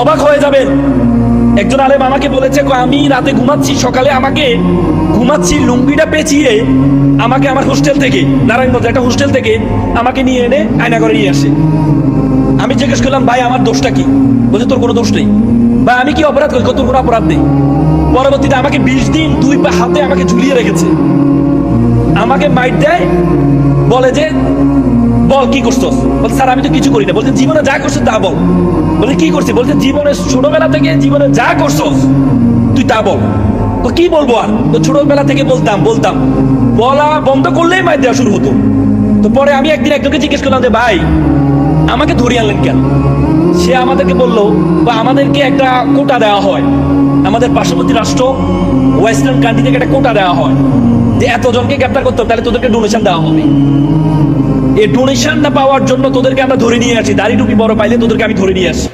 অবাক হয়ে যাবেন। একজন আলেম আমাকে বলেছে "কো, আমি রাতে ঘুমাচ্ছি সকালে আমাকে ঘুমাচ্ছি লুঙ্গিটা পেঁচিয়ে আমাকে আমার হোস্টেল থেকে নারায়ণগঞ্জ একটা হোস্টেল থেকে আমাকে নিয়ে এনে আয়না করে নিয়ে আসে। আমি জিজ্ঞেস করলাম ভাই আমার দোষটা কি? বলছে তোর কোনো দোষ নেই। বা আমি কি অপরাধ করি? তোর কোনো অপরাধ নেই। পরবর্তীতে আমাকে বিশ দিন দুই পা হাতে আমাকে ঝুলিয়ে রেখেছে। আমাকে মাইট দেয় বলে যে বল, কি করছস বলছে স্যার, আমি তো কিছু করি না। বলছে, জীবনে যা করছ, তা বল। বলছে কি করছিস বলছে জীবনে ছোটবেলা থেকে জীবনে যা করছস তুই তা বল। তো কি বলব আর? তো ছোটবেলা থেকে বলতাম বলতাম। বলা বন্ধ করলেই মাইট দেওয়া শুরু হতো। তো পরে আমি একদিন একজনকে জিজ্ঞেস করলাম যে, ভাই, আমাকে ধরিয়ে আনলেন কেন? সে আমাদেরকে বলল, বা, আমাদেরকে একটা কোটা দেওয়া হয়। আমাদের পার্শ্ববর্তী রাষ্ট্র ওয়েস্টার্ন কান্ট্রি থেকে একটা কোটা দেওয়া হয়। যে এতজনকে গ্রেপ্তার করতে হবে, তাহলে তোদেরকে ডোনেশন দেওয়া হবে। এই ডোনেশনটা পাওয়ার জন্য তোদেরকে আমরা ধরে নিয়ে আসি। দাড়ি টুপি বড় পাইলে তোদেরকে আমি ধরে নিয়ে আসি।